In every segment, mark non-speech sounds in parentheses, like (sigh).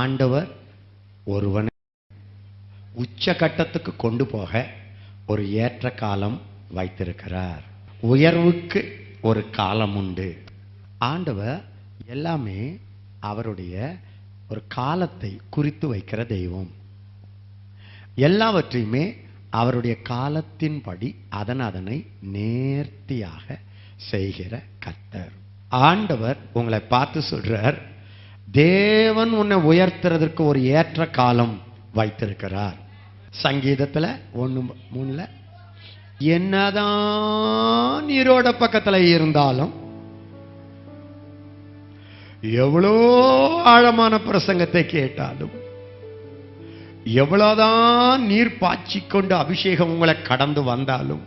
ஆண்டவர் ஒருவனை உச்சகட்டத்துக்கு கொண்டு போக ஒரு ஏற்ற காலம் வைத்திருக்கிறார். உயர்வுக்கு ஒரு காலம் உண்டு. ஆண்டவர் எல்லாமே அவருடைய ஒரு காலத்தை குறித்து வைக்கிற தெய்வம். எல்லாவற்றையுமே அவருடைய காலத்தின்படி அதன் அதனை நேர்த்தியாக செய்கிற கத்தர் ஆண்டவர் உங்களை பார்த்து சொல்றார் தேவன் உன்னை உயர்த்துறதற்கு ஒரு ஏற்ற காலம் வைத்திருக்கிறார். சங்கீதத்தில் ஒன்று மூணுல என்னதான் நீரோட பக்கத்தில் இருந்தாலும் எவ்வளோ ஆழமான பிரசங்கத்தை கேட்டாலும் எவ்வளவுதான் நீர் பாய்ச்சிக்கொண்டு அபிஷேகம் உங்களை கடந்து வந்தாலும்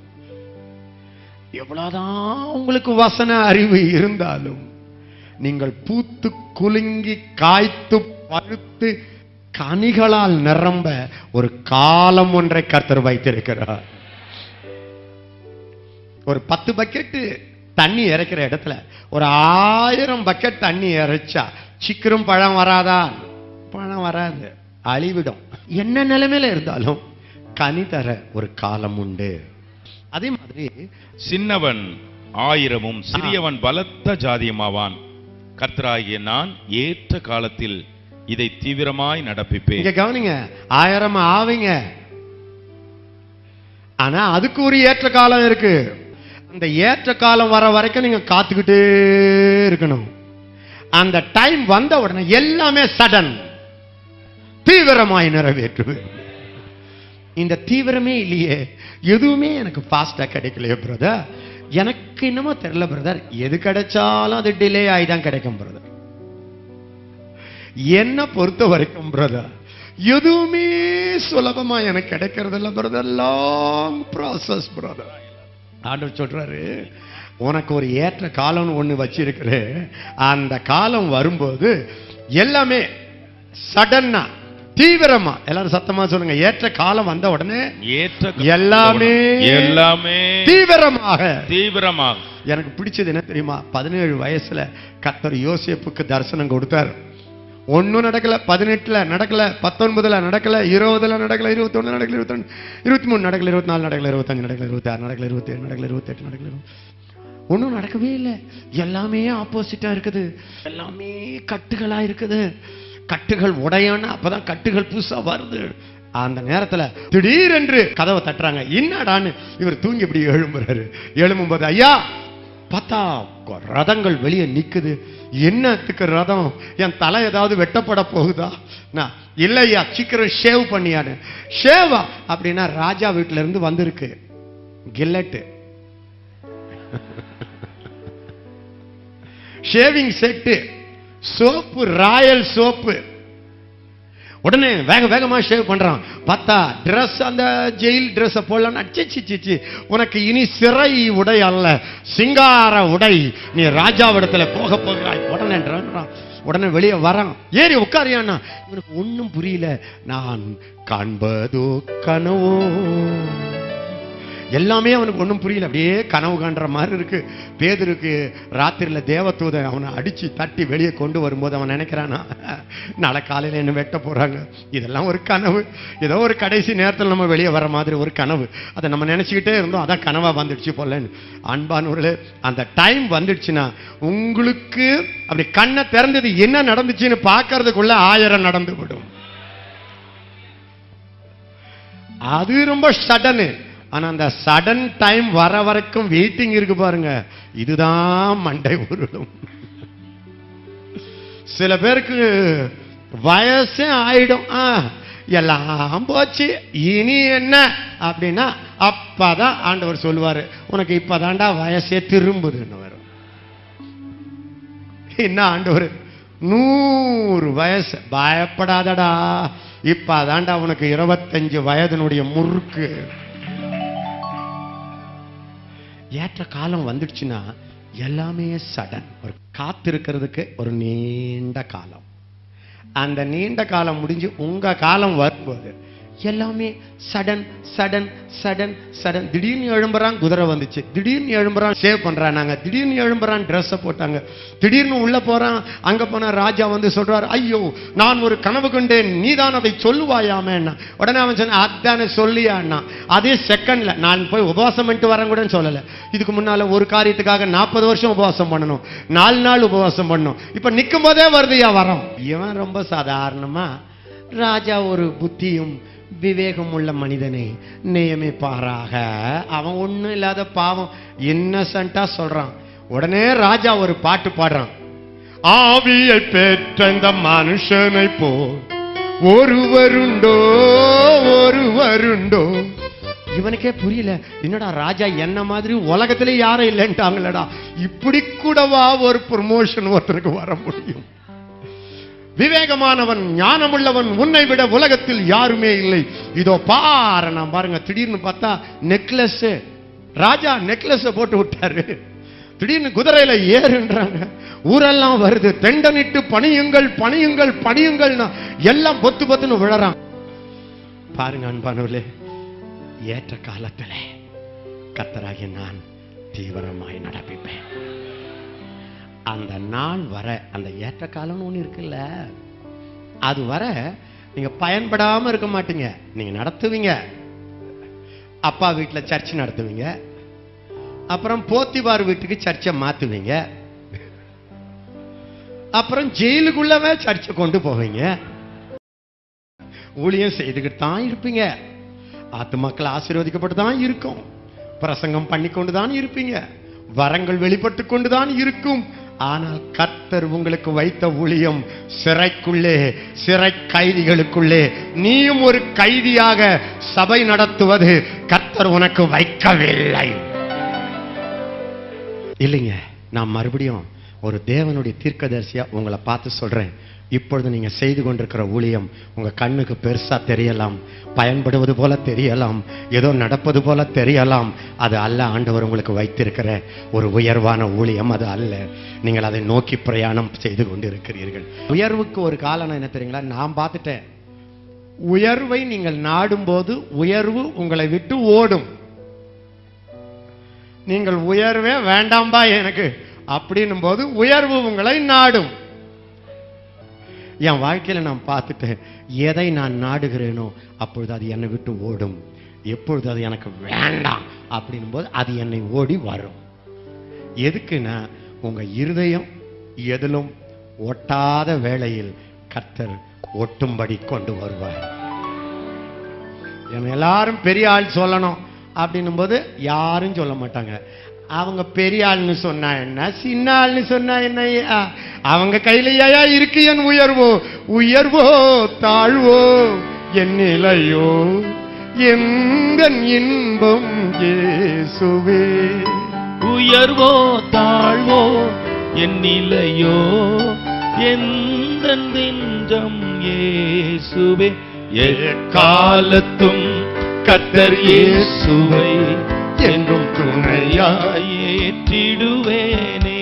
எவ்வளவுதான் உங்களுக்கு வசன அறிவு இருந்தாலும் நீங்கள் பூத்து குலுங்கி காய்த்து பழுத்து கனிகளால் நிரம்ப ஒரு காலம் ஒன்றை கர்த்தர் வைத்திருக்கிறார். ஒரு பத்து பக்கெட்டு தண்ணி இறைக்கிற இடத்துல ஒரு ஆயிரம் பக்கெட் தண்ணி இறைச்சா சீக்கிரம் பழம் வராதா? பழம் வராது அழிவிடும். என்ன நிலைமையில இருந்தாலும் கனி தர ஒரு காலம் உண்டு. அதே மாதிரி சின்னவன் ஆயிரமும் சிறியவன் பலத்த ஜாதியுமாவான் கர்த்தராகிய நான் ஏற்ற காலத்தில் இதை தீவிரமாய் நடப்பிப்பேன். இங்க கவனிங்க ஆயிரம் ஆவீங்க. ஆனா அதுக்கு ஒரு ஏற்ற காலம் இருக்கு. அந்த ஏற்ற காலம் வர வரைக்கும் நீங்க காத்துக்கிட்டே இருக்கணும். அந்த டைம் வந்த உடனே எல்லாமே சடன் தீவிரமாய் நிறைவேற்றுவேன். இந்த தீவிரமே இல்லையே. எதுவுமே எனக்கு ஃபாஸ்டா கிடைக்கலையே பிரதர் எனக்கு என்னமோ தெரியல பிரதர் எது கிடைச்சாலும் அது டிலே ஆகி தான் கிடைக்கும் பிரதர் என்ன பொறுத்த வரைக்கும் பிரதர் எதுவுமே சுலபமா எனக்கு கிடைக்கிறது இல்லை பிரதர் லாங் ப்ராசஸ் பிரதர் ஆண்டவர் சொல்றாரு உனக்கு ஒரு ஏற்ற காலம்னு ஒன்று வச்சிருக்கிறேன். அந்த காலம் வரும்போது எல்லாமே சடன்னா தீவிரமா. எல்லாரும் சத்தமா சொல்லுங்க. ஏற்ற காலம் வந்த உடனே ஏற்ற எல்லாமே எல்லாமே தீவிரமாக. தீவிரமாக. எனக்கு பிடிச்சது என்ன தெரியுமா? பதினேழு வயசுல கர்த்தர் யோசேப்புக்கு தரிசனம் கொடுத்தார். ஒண்ணும் நடக்கல. பதினெட்டுல நடக்கல. பத்தொன்பதுல நடக்கல. இருபதுல நடக்கல. இருபத்தொன்னு நடக்கல. இருபத்தொன்னு இருபத்தி மூணு நடக்கல. இருபத்தி நாலு நடக்கல. இருபத்தஞ்சு நடக்கல. இருபத்தி ஆறு நடக்கல. இருபத்தி ஏழு நடக்கல. இருபத்தெட்டு நடக்கல. ஒன்றும் நடக்கவே இல்லை. எல்லாமே ஆப்போசிட்டா இருக்குது. எல்லாமே கட்டுகளா இருக்குது. கட்டுகள் உடையான்னு அப்பதான் கட்டுகள் புதுசா வருது. அந்த நேரத்துல திடீரென்று கதவை தட்டுறாங்க. என்னடான்னு இவர் தூங்கி இப்படி எழும்புறாரு. எழும்பும்போது ஐயா பார்த்தா ரதங்கள் வெளியே நிக்குது. என்னத்துக்கு ரதம்? என் தலை ஏதாவது வெட்டப்பட போகுதா? நான் இல்லையா சீக்கிரம் ஷேவ் பண்ணியான்னு. ஷேவா? அப்படின்னா ராஜா வீட்டுல இருந்து வந்திருக்கு. Gillette. (laughs) Shaving set. Soap royal soap. உடனே வேக வேகமா ஷேவ் பண்றான். பார்த்தா ட்ரெஸ் அந்த ஜெயில் ட்ரெஸ்ஸை போடலான்னு அச்சிச்சி உனக்கு இனி சிறை உடை அல்ல சிங்கார உடை. நீ ராஜாவிடத்துல போக போகிறாய். உடனே உடனே வெளியே வரான். ஏறி உட்காரியான்னா இவனுக்கு ஒன்றும் புரியல. நான் காண்பதோ கனவோ? எல்லாமே அவனுக்கு ஒன்றும் புரியல. அப்படியே கனவு காண்ற மாதிரி இருக்கு. பேதருக்கு ராத்திரியில் தேவத்தூதை அவனை அடிச்சு தட்டி வெளியே கொண்டு வரும்போது அவன் நினைக்கிறானா நாளை காலையில் என்ன வெட்ட போறாங்க? இதெல்லாம் ஒரு கனவு. ஏதோ ஒரு கடைசி நேரத்தில் நம்ம வெளியே வர மாதிரி ஒரு கனவு. அதை நம்ம நினைச்சுக்கிட்டே இருந்தோம் அதான் கனவா வந்துடுச்சு போலன்னு. அன்பானவர்களே அந்த டைம் வந்துடுச்சுன்னா உங்களுக்கு அப்படி கண்ணை திறந்தது என்ன நடந்துச்சுன்னு பார்க்கறதுக்குள்ள ஆயிரம் நடந்து விடும். அது ரொம்ப சடனு ஆனால் அந்த சடன் டைம் வர வரைக்கும் வெயிட்டிங் இருக்கு பாருங்க. இதுதான் மண்டை உருளும். சில பேருக்கு வயசே ஆயிடும். ஆ, எல்லாம் போச்சு. இனி என்ன? அப்படின்னா அப்பதான் ஆண்டவர் சொல்லுவாரு உனக்கு இப்பதாண்டா வயசே திரும்புதுன்னு வரும். என்ன ஆண்டவர்? நூறு வயசு. பயப்படாதடா. இப்பதாண்டா உனக்கு இருபத்தஞ்சு வயதினுடைய முறுக்கு. ஏற்ற காலம் வந்துடுச்சுன்னா எல்லாமே சடன் ஒரு காத்திருக்கிறதுக்கு ஒரு நீண்ட காலம். அந்த நீண்ட காலம் முடிஞ்சு உங்கள் காலம் வரும்போது எல்லாமே சடன் சடன் சடன் சடன் திடீர்னு எழும்புறான் குதிரை வந்துச்சு. திடீர்னு எழும்புறான் சேவ் பண்றானாங்க திடீர்னு எழும்புறான் ட்ரெஸ்ஸை போட்டாங்க. திடீர்னு உள்ளே போகிறான் அங்கே போனால் ராஜா வந்து சொல்கிறார் ஐயோ நான் ஒரு கனவு கண்டேன் நீதான் அதை சொல்லுவாயாமேன்னா உடனே அவன் சொன்ன அதானே சொல்லியான்னா அதே செகண்ட்ல நான் போய் உபவாசம் பண்ணிட்டு வரேன் கூட சொல்லலை. இதுக்கு முன்னால் ஒரு காரியத்துக்காக நாற்பது வருஷம் உபவாசம் பண்ணணும். நாலு நாள் உபவாசம் பண்ணணும். இப்போ நிற்கும் போதே வருதுயா வரோம். இவன் ரொம்ப சாதாரணமாக ராஜா ஒரு புத்தியும் விவேகம் உள்ள மனிதனை நியமிப்பாராக. அவன் ஒண்ணும் இல்லாத பாவம். இன்னசென்ட்டா சொல்றான். உடனே ராஜா ஒரு பாட்டு பாடுறான். ஆவியை பெற்ற இந்த மனுஷனை போ ஒருவருண்டோ ஒருவருண்டோ. இவனுக்கே புரியல என்னடா ராஜா என்ன மாதிரி உலகத்திலே யாரும் இல்லைன்ட்டாங்களடா. இப்படி கூடவா ஒரு ப்ரொமோஷன் ஒருத்தருக்கு வர முடியும்? விவேகமானவன் ஞானமுள்ளவன் உன்னை விட உலகத்தில் யாருமே இல்லை. இதோ பாரு நான் பாருங்க திடீர்னு பார்த்தா நெக்லஸ் ராஜா நெக்லஸ் போட்டு விட்டாரு. திடீர்னு குதிரையில ஏறுன்றாங்க. ஊரெல்லாம் வருது தெண்டனிட்டு பணியுங்கள் பணியுங்கள் பணியுங்கள்னா எல்லாம் பொத்து பொத்துன்னு விழறான் பாருங்க அன்பானவர்களே ஏற்ற காலத்தில் கத்தராகி நான் தீவிரமாய் நடப்பிப்பேன். அந்த நாள் வர அந்த ஏற்ற காலம்னு ஒன்று இருக்குல்ல அது வர நீங்க பயன்படாமல் இருக்க மாட்டீங்க. நீங்க நடத்துவீங்க. அப்பா வீட்டுல சர்ச் நடத்துவீங்க. அப்புறம் போத்திபார் வீட்டுக்கு சர்ச்சை மாற்றுவீங்க அப்புறம் ஜெயிலுக்குள்ளவே சர்ச்சை கொண்டு போவீங்க. ஊழியம் செய்துக்கிட்டு தான் இருப்பீங்க. ஆத்து மக்கள் ஆசீர்வதிக்கப்பட்டு தான் இருக்கும். பிரசங்கம் பண்ணி கொண்டு தான் இருப்பீங்க. வரங்கள் வெளிப்பட்டு கொண்டு தான் இருக்கும். ஆனால் கர்த்தர் உங்களுக்கு வைத்த ஊழியம் சிறைக்குள்ளே சிறை கைதிகளுக்குள்ளே. நீயும் ஒரு கைதியாக சபை நடத்துவது கர்த்தர் உனக்கு வைக்கவில்லை. இல்லைங்க நான் மறுபடியும் ஒரு தேவனுடைய தீர்க்கதரிசியா உங்களை பார்த்து சொல்றேன். இப்பொழுது நீங்கள் செய்து கொண்டிருக்கிற ஊழியம் உங்கள் கண்ணுக்கு பெருசாக தெரியலாம் பயன்படுவது போல தெரியலாம் ஏதோ நடப்பது போல தெரியலாம். அது அல்ல ஆண்டவர் உங்களுக்கு வைத்திருக்கிற ஒரு உயர்வான ஊழியம் அது அல்ல. நீங்கள் அதை நோக்கி பிரயாணம் செய்து கொண்டு இருக்கிறீர்கள் உயர்வுக்கு ஒரு காலம் என்ன தெரியுங்களா? நான் பார்த்துட்டேன். உயர்வை நீங்கள் நாடும்போது உயர்வு உங்களை விட்டு ஓடும். நீங்கள் உயர்வே வேண்டாம்பா எனக்கு. அப்படின்னும் போது உயர்வு உங்களை நாடும். என் வாழ்க்கையில் நான் பார்த்துட்டேன் எதை நான் நாடுகிறேனோ அப்பொழுது அது என்னை விட்டு ஓடும். எப்பொழுது அது எனக்கு வேண்டாம் அப்படின்னும் போது அது என்னை ஓடி வரும். எதுக்குன்னா உங்கள் இருதயம் எதிலும் ஒட்டாத வேளையில் கர்த்தர் ஒட்டும்படி கொண்டு வருவார். என்னை எல்லாரும் பெரிய ஆள் சொல்லணும் அப்படின்னும் போது யாரும் சொல்ல மாட்டாங்க. அவங்க பெரிய ஆள்னு சொன்னா என்ன? சின்ன ஆள்னு சொன்னா என்ன? அவங்க கையிலேயா இருக்கு என் உயர்வோ? உயர்வோ தாழ்வோ? என் நிலையோ? எந்த இன்பம் இயேசுவே? உயர்வோ தாழ்வோ? என் நிலையோ? எந்த நெஞ்சம் இயேசுவே? எக்காலத்தும் கத்தர் இயேசுவை துணையா ஏற்றிடுவேனே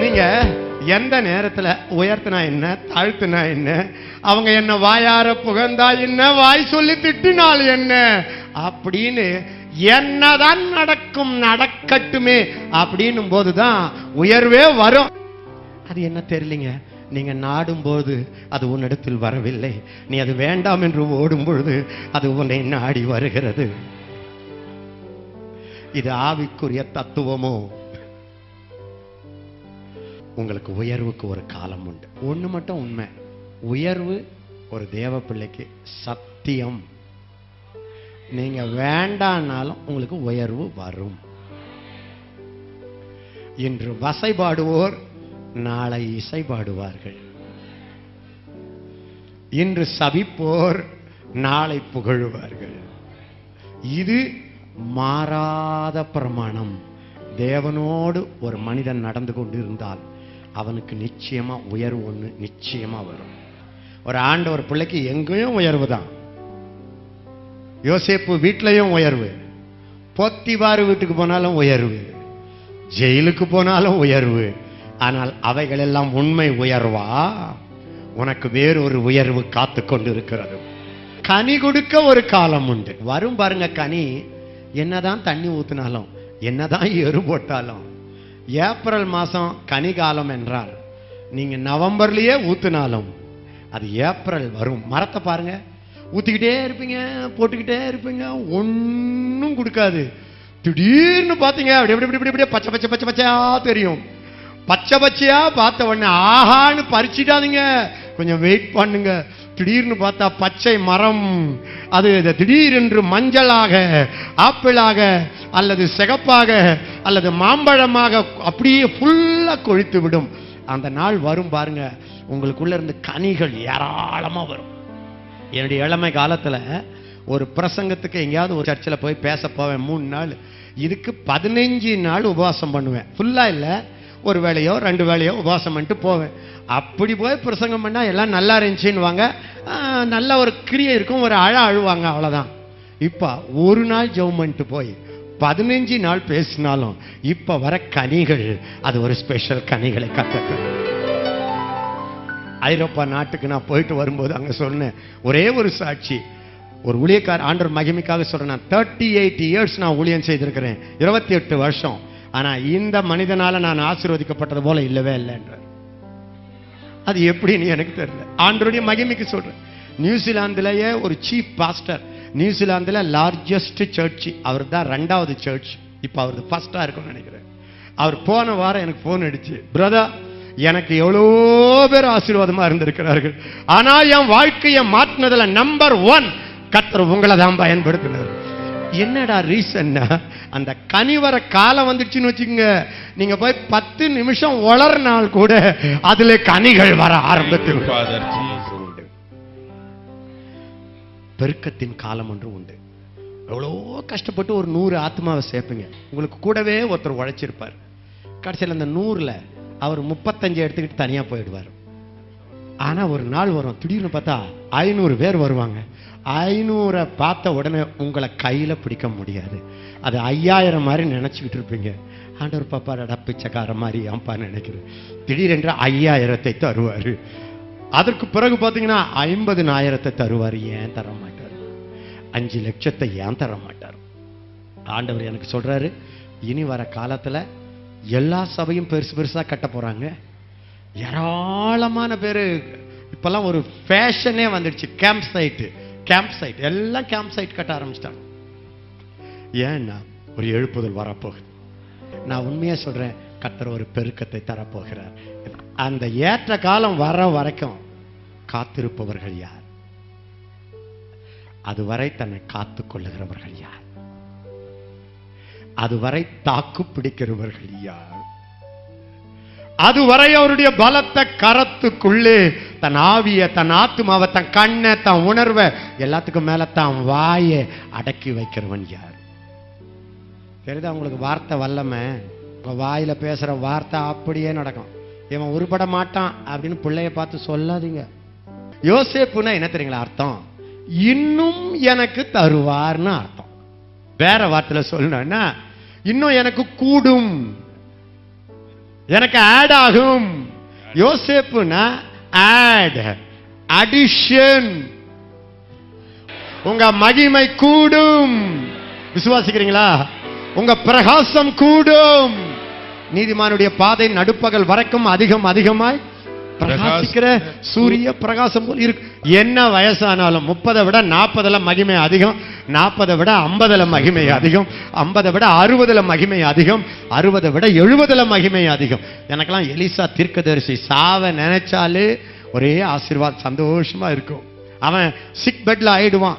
நீங்க எந்த நேரத்துல உயர்த்தினா என்ன தாழ்த்தினா என்ன அவங்க என்ன வாயார புகழ்ந்தா என்ன வாய் சொல்லி திட்டினால் என்ன அப்படின்னு என்னதான் நடக்கும் நடக்கட்டுமே அப்படின்னும் போதுதான் உயர்வே வரும். அது என்ன தெரியலீங்க? நீங்க நாடும்போது அது உன்னிடத்தில் வரவில்லை. நீ அது வேண்டாம் என்று ஓடும் பொழுது அது உன்னை நாடி வருகிறது. இது ஆவிக்குரிய தத்துவமோ? உங்களுக்கு உயர்வுக்கு ஒரு காலம் உண்டு. ஒண்ணு மட்டும் உண்மை. உயர்வு ஒரு தேவ பிள்ளைக்கு சத்தியம். நீங்க வேண்டானாலும் உங்களுக்கு உயர்வு வரும். இன்று வசைபாடுவோர் நாளை இசைபாடுவார்கள். இன்று சபிப்போர் நாளை புகழுவார்கள். இது மாறாத பிரமாணம். தேவனோடு ஒரு மனிதன் நடந்து கொண்டிருந்தால் அவனுக்கு நிச்சயமா உயர்வு ஒன்று நிச்சயமா வரும். ஒரு ஆண்டவர் பிள்ளைக்கு எங்கேயும் உயர்வு தான். யோசேப்பு வீட்லையும் உயர்வு. பொத்திவாறு வீட்டுக்கு போனாலும் உயர்வு. ஜெயிலுக்கு போனாலும் உயர்வு. ஆனால் அவைகளெல்லாம் உண்மை உயர்வா? உனக்கு வேறொரு உயர்வு காத்து கொண்டு இருக்கிறது கனி கொடுக்க ஒரு காலம் உண்டு. வரும் பாருங்க கனி. என்னதான் தண்ணி ஊற்றினாலும் என்னதான் எரு போட்டாலும் ஏப்ரல் மாதம் கனி காலம் என்றால் நீங்கள் நவம்பர்லேயே ஊத்துனாலும் அது ஏப்ரல் வரும். மரத்தை பாருங்க. ஊற்றிக்கிட்டே இருப்பீங்க போட்டுக்கிட்டே இருப்பீங்க ஒன்றும் கொடுக்காது. திடீர்னு பார்த்தீங்க அப்படி அப்படி இப்படி இப்படி பச்சை பச்சை பச்சை பச்சையா தெரியும். பச்சை பச்சையா பார்த்த உடனே ஆஹான்னு பறிச்சிட்டாதீங்க கொஞ்சம் வெயிட் பண்ணுங்க. திடீர்னு பார்த்தா பச்சை மரம். அது திடீரென்று மஞ்சளாக ஆப்பிளாக அல்லது சிகப்பாக அல்லது மாம்பழமாக அப்படியே ஃபுல்லா கொழித்து விடும் அந்த நாள் வரும் பாருங்க உங்களுக்குள்ள இருந்து கனிகள் ஏராளமா வரும். என்னுடைய இளமை காலத்துல ஒரு பிரசங்கத்துக்கு எங்கேயாவது ஒரு சர்ச்சில் போய் பேச போவேன் மூணு நாள். இதுக்கு பதினஞ்சு நாள் உபவாசம் பண்ணுவேன். ஃபுல்லா இல்லை ஒரு வேளையோ ரெண்டு வேளையோ உபவாசம் பண்ணிட்டு போவேன். அப்படி போய் பிரசங்கம் பண்ணால் எல்லாம் நல்லா இருந்துச்சுன்னுவாங்க. நல்ல ஒரு கிரியை இருக்கும் ஒரு அழ அழுவாங்க அவ்வளோதான் இப்போ ஒரு நாள் ஜெபம் பண்ணிட்டு போய் பதினஞ்சு நாள் பேசினாலும் இப்போ வர கனிகள் அது ஒரு ஸ்பெஷல் கனிகளை கற்றுக்கு ஐரோப்பா நாட்டுக்கு நான் போயிட்டு வரும்போது அங்கே சொன்னேன் ஒரே ஒரு சாட்சி. ஒரு ஊழியக்கார் ஆண்டர் மகிமைக்காக சொல்கிறேன் நான் தேர்ட்டி எயிட் இயர்ஸ் நான் ஊழியம் செய்திருக்கிறேன் இருபத்தி எட்டு வருஷம். ஆனா இந்த மனிதனால நான் ஆசீர்வதிக்கப்பட்டது போல இல்லவே இல்லைன்ற அது எப்படின்னு எனக்கு தெரியல. ஆண்டருடைய மகிமைக்கு சொல்றேன். நியூசிலாந்துலயே ஒரு சீஃப் பாஸ்டர் நியூசிலாந்துல லார்ஜஸ்ட் சர்ச் அவர் தான் ரெண்டாவது சர்ச் இப்போ அவரது ஃபர்ஸ்டா இருக்கும்னு நினைக்கிறேன். அவர் போன வாரம் எனக்கு ஃபோன் அடிச்சு பிரதர் எனக்கு எவ்வளோ பேர் ஆசீர்வாதமா இருந்திருக்கிறார்கள். ஆனால் என் வாழ்க்கையை மாற்றினதுல நம்பர் ஒன் கத்தர் உங்களை தான் பயன்படுத்தினார். என்னடா ரீசன்னா அந்த கனி வர காலம் வந்துடுச்சுன்னு வச்சுக்கோங்க. நீங்க போய் பத்து நிமிஷம் வளர்னால் கூட அதுல கனிகள் வர ஆரம்பித்து. உண்டு. பெருக்கத்தின் காலம் ஒன்று உண்டு. எவ்வளோ கஷ்டப்பட்டு ஒரு நூறு ஆத்மாவை சேர்ப்பீங்க. உங்களுக்கு கூடவே ஒருத்தர் உழைச்சிருப்பார். கடைசியில் அந்த நூறுல அவர் முப்பத்தஞ்சு எடுத்துக்கிட்டு தனியா போயிடுவார். ஆனா ஒரு நாள் வரும் திடீர்னு பார்த்தா ஐநூறு பேர் வருவாங்க. ஐநூறை பார்த்த உடனே உங்களை கையில பிடிக்க முடியாது. அது ஐயாயிரம் மாதிரி நினைச்சுக்கிட்டு இருப்பீங்க. ஆண்டவர் பாப்பா பாப்பாடா பிச்சைக்கார மாதிரி ஏன்பா நினைக்கிறேன் திடீரென்று ஐயாயிரத்தை தருவார். அதற்கு பிறகு பார்த்தீங்கன்னா ஐம்பதுனாயிரத்தை தருவார். ஏன் தர மாட்டார்? அஞ்சு லட்சத்தை ஏன் தர மாட்டார்? ஆண்டவர் எனக்கு சொல்றாரு இனி வர காலத்தில் எல்லா சபையும் பெருசு பெருசாக கட்ட போகிறாங்க ஏராளமான பேர். இப்பெல்லாம் ஒரு ஃபேஷனே வந்துடுச்சு. கேம்ப் சைட்டு கேம்ப் சைட் எல்லாம் கேம்ப் சைட் கட்ட ஆரம்பிச்சிட்டாங்க. ஏன்னா ஒரு எழுப்புதல் வரப்போகுது. நான் உண்மையாக சொல்றேன் கத்தர் ஒரு பெருக்கத்தை தரப்போகிறார். அந்த ஏற்ற காலம் வர வரைக்கும் காத்திருப்பவர்கள் யார்? அதுவரை தன்னை காத்துக் கொள்ளுகிறவர்கள் யார்? அதுவரை தாக்கு பிடிக்கிறவர்கள் யார்? அதுவரை அவருடைய பலத்த கரத்துக்குள்ளே தன் ஆவிய தன் ஆத்துமாவை தன் கண்ணை தன் உணர்வை எல்லாத்துக்கும் மேல தான் வாயை அடக்கி வைக்கிறவன் யார்? தெரியுதா உங்களுக்கு வார்த்தை வல்லமை? உங்க வாயில பேசுற வார்த்தை அப்படியே நடக்கும். இவன் உருப்பட மாட்டான் அப்படின்னு பிள்ளைய பார்த்து சொல்லாதீங்க. யோசேப்புனா என்ன தெரியுங்களா அர்த்தம்? இன்னும் எனக்கு தருவார்னு அர்த்தம். வேற வார்த்தையில சொல்லணும்னா இன்னும் எனக்கு கூடும். எனக்கு ஆட் ஆகும். யோசேப்புனா ஆட் அடிஷன் உங்க மகிமை கூடும். விசுவாசிக்கிறீங்களா? உங்க பிரகாசம் கூடும். நீதிமானுடைய பாதை நடுப்பகல் வரைக்கும் அதிகம் அதிகமாய் பிரகாசிக்கிற சூரிய பிரகாசம் போல் இருக்கு. என்ன வயசானாலும் முப்பதை விட நாற்பதுல மகிமை அதிகம் நாற்பதை விட ஐம்பதுல மகிமை அதிகம் ஐம்பதை விட அறுபதுல மகிமை அதிகம் அறுபதை விட எழுபதுல மகிமை அதிகம். எனக்கெல்லாம் எலிசா தீர்க்கதரிசி சாவ நினைச்சாலே ஒரே ஆசீர்வாத் சந்தோஷமா இருக்கும். அவன் சிக் பெட்ல ஆயிடுவான்.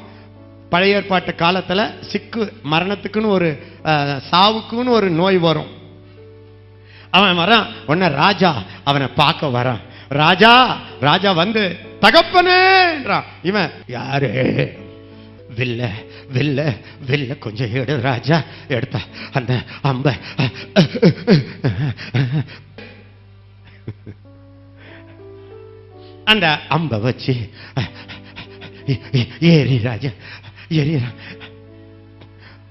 பழைய ஏற்பாட்டு காலத்துல சிக்கு மரணத்துக்குன்னு ஒரு அஹ், சாவுக்குன்னு ஒரு நோய் வரும். அவன் வரான் உன்ன ராஜா அவனை பார்க்க வரான் ராஜா ராஜா வந்து தகப்பனேன்றான் இவன் யாரு? வில்ல வில்ல வில்ல கொஞ்சம் எடு ராஜா எடுத்த அந்த அம்ப. அந்த அம்ப வச்சு ஏறி ராஜா ஏறி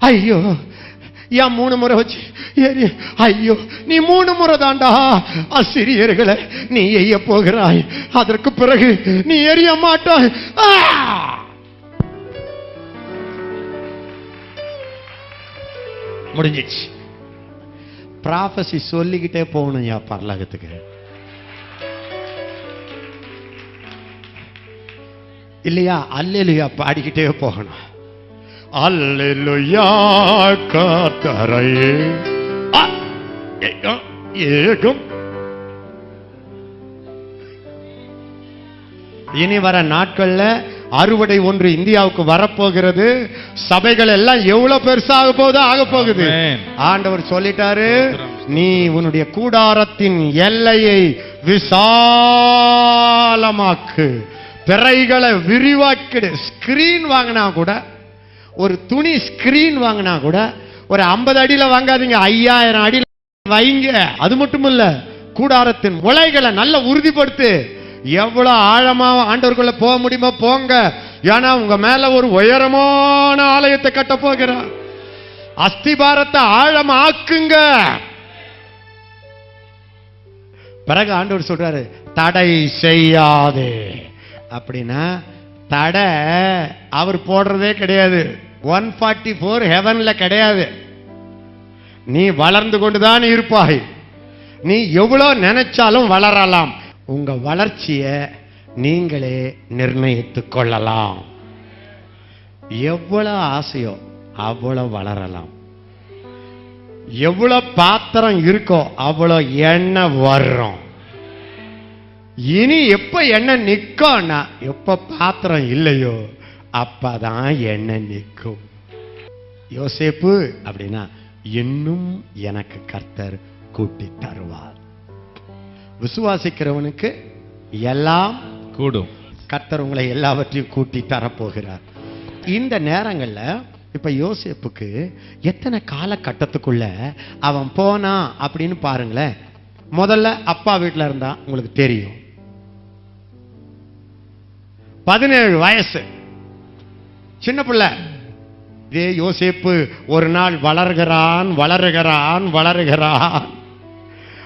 ஐயோ ஏன் மூணு முறை வச்சு ஏறி ஐயோ நீ மூணு முறை தாண்டா. அசிரியர்களை நீ எய்ய போகிறாய். அதற்கு பிறகு நீ எரிய மாட்டாய். முடிஞ்சிச்சு. ப்ராஃபஸி சொல்லிக்கிட்டே போகணும் யா பரலகத்துக்கு. இல்லையா? அல்லையா பாடிக்கிட்டே போகணும். அல்லேலுயா காத்தரையே ஏகம், இனி வர நாட்கள்ல அறுவடை ஒன்று இந்தியாவுக்கு வரப்போகிறது. சபைகள் எல்லாம் எவ்வளவு பெருசாக போகுது ஆக போகுது. ஆண்டவர் சொல்லிட்டாரு நீ உன்னுடைய கூடாரத்தின் எல்லையை விசாலமாக்கு. திரைகளை விரிவாக்கிடு. ஸ்கிரீன் வாங்கினா கூட ஒரு துணி ஸ்கிரீன் வாங்கினா கூட ஒரு ஐம்பது அடியில வாங்காதீங்க ஐயாயிரம் அடியில வைங்க. அது மட்டும் இல்ல கூடாரத்தின் முளைகளை நல்ல உறுதிப்படுத்து. எவ்வளவு ஆழமா ஆண்டவர்களை போக முடியுமோ போங்க. ஏன்னா உங்க மேல ஒரு உயரமான ஆலயத்தை கட்ட போகிறார். அஸ்திபாரத்தை ஆழமாக்குங்க. பிறகு ஆண்டவர் சொல்றாரு தடை செய்யாதே. அப்படின்னா தடை அவர் போடுறதே கிடையாது. ஒன் ஃபார்ட்டி ஃபோர் ஹெவன்ல கிடையாது. நீ வளர்ந்து கொண்டுதான் இருப்பாய். நீ எவ்வளோ நினைச்சாலும் வளரலாம். உங்க வளர்ச்சியை நீங்களே நிர்ணயித்துக் கொள்ளலாம். எவ்வளோ ஆசையோ அவ்வளோ வளரலாம். எவ்வளோ பாத்திரம் இருக்கோ அவ்வளோ எண்ணெய் வரும் இனி எப்ப எண்ணெய் நிக்கும்னா எப்ப பாத்திரம் இல்லையோ அப்பதான் எண்ணெய் நிற்கும் யோசேப்பு அப்படின்னா இன்னும் எனக்கு கர்த்தர் கூட்டி தருவார். விசுவாசிக்கிறவனுக்கு எல்லாம் கூடும். கர்த்தர் உங்களை எல்லாவற்றையும் கூட்டி தரப்போகிறார். இந்த நேரங்கள்ல இப்ப யோசேப்புக்கு எத்தனை காலகட்டத்துக்குள்ள அவன் போனான் அப்படின்னு பாருங்களேன். முதல்ல அப்பா வீட்டுல இருந்தா உங்களுக்கு தெரியும். பதினேழு வயசு. சின்ன பிள்ளை. இதே யோசேப்பு ஒரு நாள் வளர்கிறான் வளருகிறான் வளருகிறான்.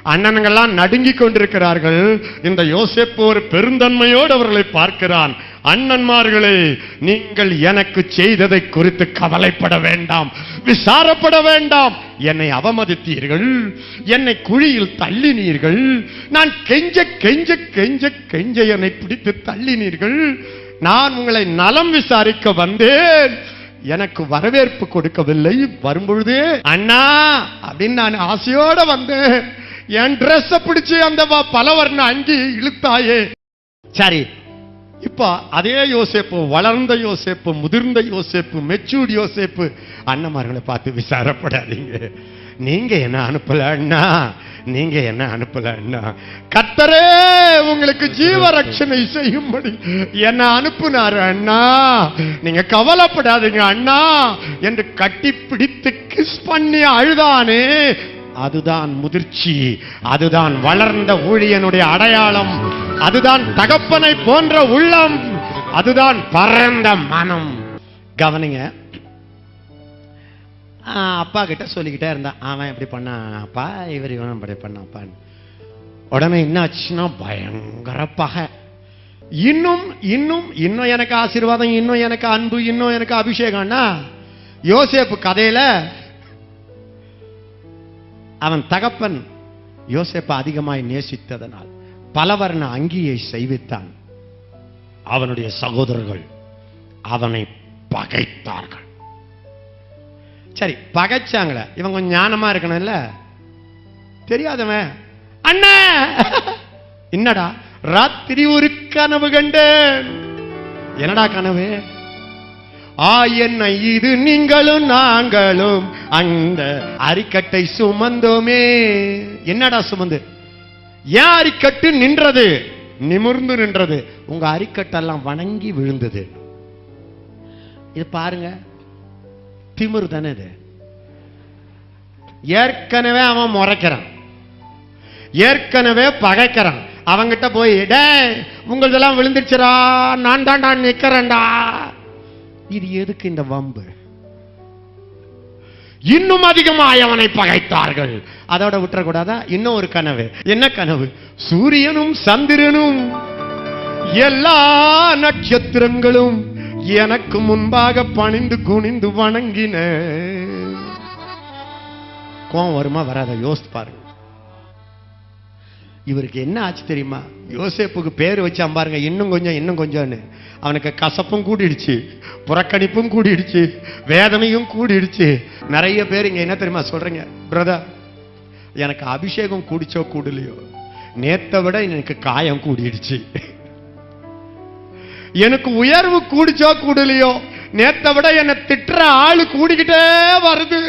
அண்ணன்கள்லாம் நடுங்கிக் கொண்டிருக்கிறார்கள். இந்த யோசிப்பு ஒரு பெருந்தன்மையோடு அவர்களை பார்க்கிறான். அண்ணன்மார்களே நீங்கள் எனக்கு செய்ததை குறித்து கவலைப்பட வேண்டாம் விசாரப்பட வேண்டாம். என்னை அவமதித்தீர்கள் என்னை குழியில் தள்ளினீர்கள் நான் கெஞ்ச கெஞ்ச கெஞ்ச கெஞ்ச என்னை பிடித்து தள்ளினீர்கள். நான் உங்களை நலம் விசாரிக்க வந்தேன். எனக்கு வரவேற்பு கொடுக்கவில்லை. வரும்பொழுது அண்ணா அப்படின்னு நான் ஆசையோட வந்தேன். என் ட்ரெஸ் பிடிச்சு அந்த பலவர்ண அங்கி இழுத்தாயே. சரி இப்போ அதே யோசேப்பு வளர்ந்த யோசேப்பு முதிர்ந்த யோசேப்பு மெச்சூர்ட் யோசேப்பு அண்ணமார்களை பார்த்து விசாரப்படாதீங்க. நீங்க என்ன அனுப்பல அண்ணா நீங்க என்ன அனுப்பல அண்ணா கர்த்தரே உங்களுக்கு ஜீவ ரட்சணை செய்யும்படி என்ன அனுப்புனாரு அண்ணா. நீங்க கவலைப்படாதீங்க அண்ணா. என்று கட்டி பிடித்து கிஸ் பண்ணி அழுதானே. அதுதான் முதிர்ச்சி அதுதான் வளர்ந்த ஊழியனுடைய அடையாளம் அதுதான் தகப்பனை போன்ற உள்ளம் அதுதான் பரந்த மனம். கவனிங்க. அப்பா கிட்ட சொல்லிக்கிட்டே இருந்தான் அவன் இப்படி பண்ணான் அப்பா இவர் இவன் இப்படி பண்ணாப்பான்னு. உடனே என்ன ஆச்சுன்னா பயங்கர பகை. இன்னும் இன்னும் இன்னும் எனக்கு ஆசீர்வாதம் இன்னும் எனக்கு அன்பு இன்னும் எனக்கு அபிஷேகம்னா யோசேப்பு கதையில அவன் தகப்பன் யோசேப்பை அதிகமாய் நேசித்ததனால் பலவர்ண அங்கியை செய்வித்தான். அவனுடைய சகோதரர்கள் அவனை பகைத்தார்கள். சரி பகைச்சாங்களே. இவன் கொஞ்சம் ஞானமா இருக்கணும்ல? தெரியாதவன் அண்ணா! (laughs) என்னடா? ராத்திரி ஒரு கனவு கண்டேன். என்னடா கனவு? ஆ என்ன இது நீங்களும் நாங்களும்? அந்த அரிக்கட்டை சுமந்தோமே. என்னடா சுமந்து? ஏன் அரிக்கட்டு நின்றது? நிமிர்ந்து நின்றது. உங்க அரிக்கட்டெல்லாம் வணங்கி விழுந்தது. இது பாருங்க. திமிர் தானே இது? ஏற்கனவே அவன் முறைக்கிறான். ஏற்கனவே பகைக்கிறான். அவங்கிட்ட போய் டே உங்களதெல்லாம் விழுந்துச்சுரா நான் தான்டா நிக்கிறேன்டா. இது எதுக்கு இந்த வம்பு? இன்னும் அதிகமாய் அவனை பகைத்தார்கள். அதோட விட்டுறக்கூடாதா? இன்னும் ஒரு கனவு. என்ன கனவு? சூரியனும் சந்திரனும் எல்லா நட்சத்திரங்களும் எனக்கு முன்பாக பணிந்து குனிந்து வணங்கின. கோவம் வருமா வராத? யோசித்து பாருங்க. இவருக்கு என்ன ஆச்சு தெரியுமா? யோசேப்புக்கு பேர் வச்சு பாருங்க இன்னும் கொஞ்சம் இன்னும் கொஞ்சம்னு. அவனுக்கு கசப்பும் கூடிடுச்சு புறக்கணிப்பும் கூடிடுச்சு வேதனையும் கூடிடுச்சு. நிறைய பேர் இங்க என்ன தெரியுமா சொல்றீங்க? பிரதர் எனக்கு அபிஷேகம் கூடிச்சோ கூடலையோ? நேத்தை விட எனக்கு காயம் கூடிடுச்சு. எனக்கு உயர்வு கூடிச்சோ கூடலையோ? நேத்தை விட என்னை திட்டுற ஆளு கூடிக்கிட்டே வருது.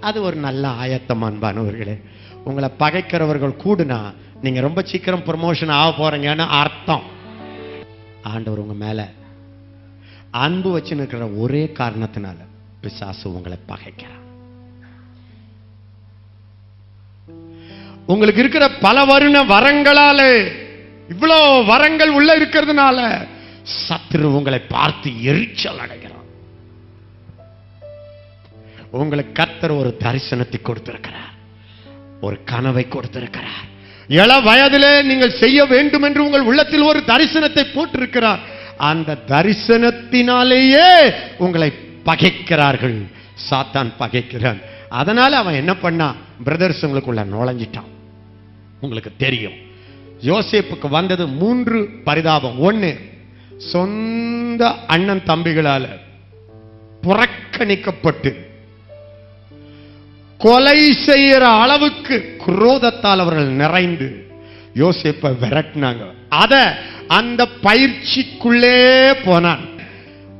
அது ஒரு நல்ல ஆயத்தம் அன்பானவர்களே. உங்களை பகைக்கிறவர்கள் கூடுனா நீங்க ரொம்ப சீக்கிரம் ப்ரமோஷன் ஆக போறீங்கன்னு அர்த்தம். ஆண்டவர் உங்க மேல அன்பு வச்சு நிற்கிற ஒரே காரணத்தினால பிசாசு உங்களை பகைக்கிறான். உங்களுக்கு இருக்கிற பல வருண வரங்களாலே இவ்வளோ வரங்கள் உள்ள இருக்கிறதுனால சத்துரு உங்களை பார்த்து எரிச்சல் அடைகிறான். உங்களுக்கு கத்தர் ஒரு தரிசனத்தை கொடுத்திருக்கிறார். ஒரு கனவை கொடுத்திருக்கிறார். இள வயதிலே நீங்கள் செய்ய வேண்டும் என்று உங்கள் உள்ளத்தில் ஒரு தரிசனத்தை போட்டிருக்கிறார். அந்த தரிசனத்தினாலேயே உங்களை பகைக்கிறார்கள். சாத்தான் பகைக்கிறான். அதனால அவன் என்ன பண்ணான் பிரதர்ஸ் உங்களுக்குள்ள நுழைஞ்சிட்டான். உங்களுக்கு தெரியும். யோசேப்புக்கு வந்தது மூன்று பரிதாபம். ஒண்ணு சொந்த அண்ணன் தம்பிகளால புறக்கணிக்கப்பட்டு கொலை செய்யற அளவுக்கு குரோதத்தால் அவர்கள் நிறைந்து யோசிப்பை விரட்டினாங்க. அத அந்த பயிற்சிக்குள்ளே போனான்.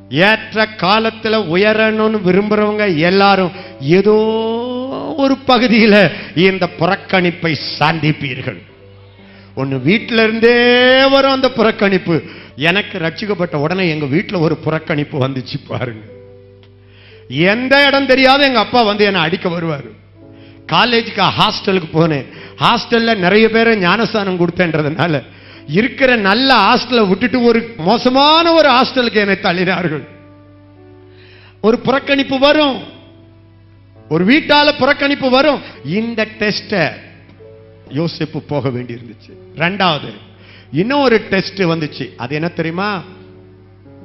ஏற்ற காலத்துல உயரணும்னு விரும்புறவங்க எல்லாரும் ஏதோ ஒரு பகுதியில இந்த புறக்கணிப்பை சந்திப்பீர்கள். ஒன்னு வீட்டில இருந்தே வரும் அந்த புறக்கணிப்பு. எனக்கு ரட்சிக்கப்பட்ட உடனே எங்க வீட்டுல ஒரு புறக்கணிப்பு வந்துச்சு பாருங்க. எந்த இடம் தெரியாத எங்க அப்பா வந்து என்னை அடிக்க வருவார். காலேஜுக்கு ஹாஸ்டலுக்கு போனேன். ஹாஸ்டல்ல நிறைய பேரை ஞானஸ்தானம் கொடுத்தேன்றதுனால இருக்கிற நல்ல ஹாஸ்டலை விட்டுட்டு ஒரு மோசமான ஒரு ஹாஸ்டலுக்கு என்னை தள்ளினார்கள். ஒரு புறக்கணிப்பு வரும். ஒரு வீட்டால புறக்கணிப்பு வரும். இந்த டெஸ்ட யோசிப்பு போக வேண்டி இருந்துச்சு ரெண்டாவது இன்னும் ஒரு டெஸ்ட் வந்துச்சு. அது என்ன தெரியுமா?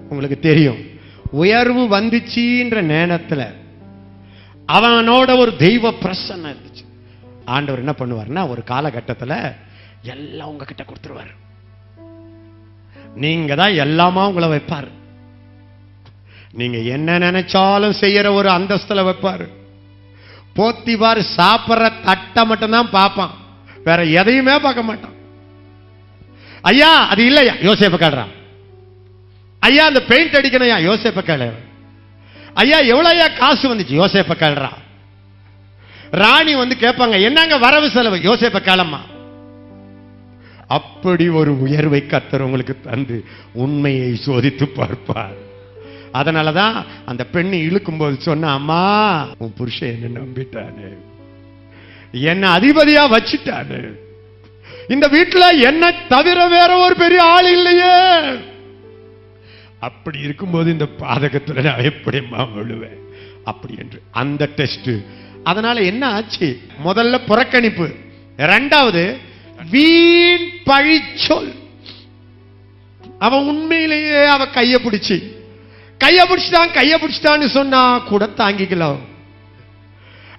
உங்களுக்கு தெரியும். உயர்வு வந்துச்சுன்ற நேரத்தில் அவனோட ஒரு தெய்வ பிரசன்னம் இருந்துச்சு. ஆண்டவர் என்ன பண்ணுவார்னா ஒரு காலகட்டத்தில் எல்லாம் உங்ககிட்ட கொடுத்துருவார். நீங்க தான் எல்லாமா உங்களை வைப்பார். நீங்க என்ன நினைச்சாலும் செய்யற ஒரு அந்தஸ்துல வைப்பார். போத்திவார் சாப்பிட்ற தட்டை மட்டும்தான் பார்ப்பான். வேற எதையுமே பார்க்க மாட்டான். ஐயா அது இல்லையா? யோசேப்ப கேடுறான் ஐயா அந்த பெயிண்ட் அடிக்கணும்யா யோசேப்ப கேளு. ஐயா எவ்வளோ ஐயா காசு வந்துச்சு? யோசேப்ப கேளுறா ராணி வந்து கேட்பாங்க என்னங்க வரவு செலவு? யோசேப்ப கேளம்மா. அப்படி ஒரு உயர்வை கத்தர் உங்களுக்கு தந்து உண்மையை சோதித்து பார்ப்பார். அதனாலதான் அந்த பெண்ணை இழுக்கும்போது சொன்ன அம்மா உன் புருஷன் என்ன நம்பிட்டானு. என்ன அதிபதியா வச்சுட்டானு. இந்த வீட்டுல என்ன தவிர வேற ஒரு பெரிய ஆள் இல்லையே. அப்படி இருக்கும்போது இந்த பாதகத்துல நான் எப்படி விழுவேன்? அப்படி என்று. அந்த டெஸ்ட் அதனால என்ன ஆச்சு? முதல்ல புறக்கணிப்பு. இரண்டாவது வீண் பழிச்சொல். அவன் உண்மையிலேயே அவ கைய பிடிச்சி. கைய பிடிச்சிட்டான் கைய பிடிச்சிட்டான்னு சொன்னா கூட தாங்கிக்கலாம்.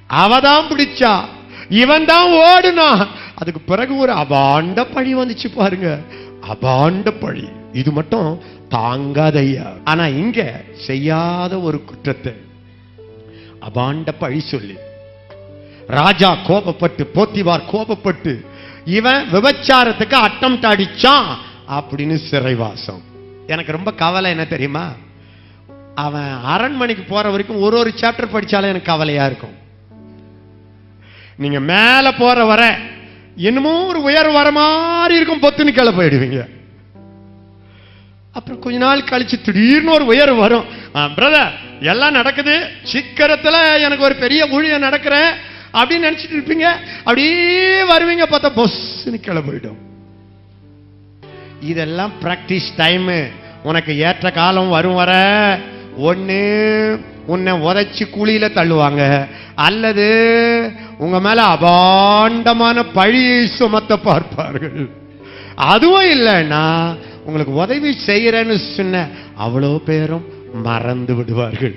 அவதான் பிடிச்சா. இவன் தான் ஓடுனா. அதுக்கு பிறகு ஒரு அபாண்ட பழி வந்துச்சு பாருங்க. அபாண்ட பழி. இது மட்டும் தாங்காதையா ஆனா இங்க செய்யாத ஒரு குற்றத்தை அபாண்ட பழி சொல்லி ராஜா கோபப்பட்டு போத்திவார் கோபப்பட்டு இவன் விபச்சாரத்துக்கு அட்டம் அடிச்சான் அப்படின்னு சிறைவாசம். எனக்கு ரொம்ப கவலை என்ன தெரியுமா? அவன் அரண்மனைக்கு போற வரைக்கும் ஒரு ஒரு சாப்டர் படிச்சாலும் எனக்கு கவலையா இருக்கும். நீங்க மேல போற வர என்னமோ ஒரு உயர் வர மாதிரி இருக்கும் பொத்துன்னு கிளப்பிடுவீங்க போயிடுவீங்க. அப்புறம் கொஞ்ச நாள் கழிச்சு திடீர்னு ஒரு உயர்வு வரும். பிரதர் எல்லாம் நடக்குது. சீக்கிரத்தில் எனக்கு ஒரு பெரிய ஊழியம் நடக்கிறேன் அப்படின்னு நினச்சிட்டு இருப்பீங்க. அப்படியே வருவீங்க பார்த்தா பொஸ்ன்னு கிளம்பிடும். போயிடும் இதெல்லாம் ப்ராக்டிஸ் டைம் உனக்கு ஏற்ற காலம் வரும் வர. ஒன்று உன்னை உதச்சி குழியில் தள்ளுவாங்க. அல்லது உங்க மேல அபாண்டமான பழியை சுமத்த பார்ப்பார்கள். அதுவும் இல்லைன்னா உங்களுக்கு உதவி செய்யறேன்னு சொன்ன அவ்வளோ பேரும் மறந்து விடுவார்கள்.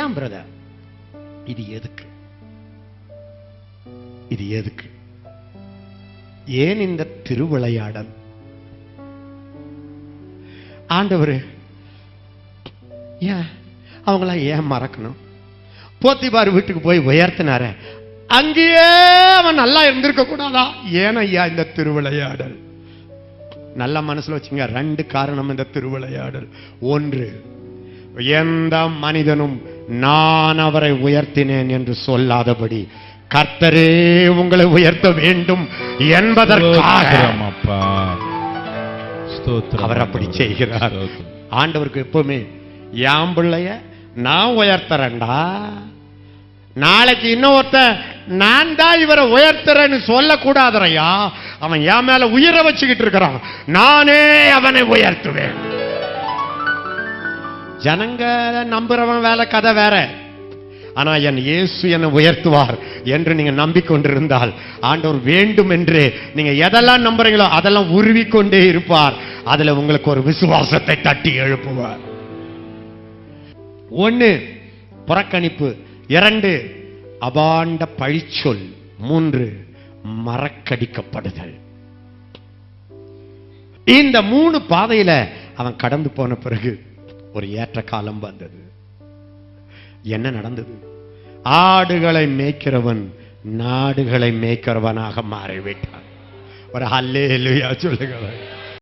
ஏன் பிரதர் இது எதுக்கு? இது எதுக்கு? ஏன் இந்த திருவிளையாடல்? ஆண்டவர் ஏன் அவங்கள ஏன் மறக்கணும்? போத்திபார் வீட்டுக்கு போய் உயர்த்தினார அங்கேயே அவன் நல்லா இருந்திருக்க கூடாதா ஏன் ஐயா இந்த திருவிளையாடல்? நல்ல மனசுல வச்சுங்க ரெண்டு காரணம் இந்த திருவிளையாடல். ஒன்று எந்த மனிதனும் நான் அவரை உயர்த்தினேன் என்று சொல்லாதபடி கர்த்தரே உங்களை உயர்த்த வேண்டும் என்பதற்காக அவர் அப்படி. செய்கிறார். ஆண்டவருக்கு எப்பவுமே என் பிள்ளைய நான் உயர்த்துறேன்டா. நாளைக்கு இன்னொருத்தன் நான் தான் இவரை உயர்த்துறேன்னு சொல்லக்கூடாதுறையா அவன் என் மேல உயிரை வச்சுக்கிட்டு இருக்கிறான். நானே அவனை உயர்த்துவேன். ஜனங்க நம்புறவன் வேலை கதை வேற. ஆனா என் இயேசு என்னை உயர்த்துவார் என்று நீங்க நம்பிக்கொண்டிருந்தால் ஆண்டவர் வேண்டும் என்று நீங்க எதெல்லாம் நம்புறீங்களோ அதெல்லாம் உருவிக்கொண்டே இருப்பார். அதுல உங்களுக்கு ஒரு விசுவாசத்தை தட்டி எழுப்புவார். ஒன்னு புறக்கணிப்பு. இரண்டு அபாண்ட பழிச்சொல். மூன்று மறக்கடிக்கப்படுதல். இந்த மூணு பாதையில அவன் கடந்து போன பிறகு ஒரு ஏற்ற காலம் வந்தது. என்ன நடந்தது? ஆடுகளை மேய்க்கிறவன் நாடுகளை மேய்க்கிறவனாக மாறிவிட்டான். ஒரு ஹல்லே சொல்லுங்க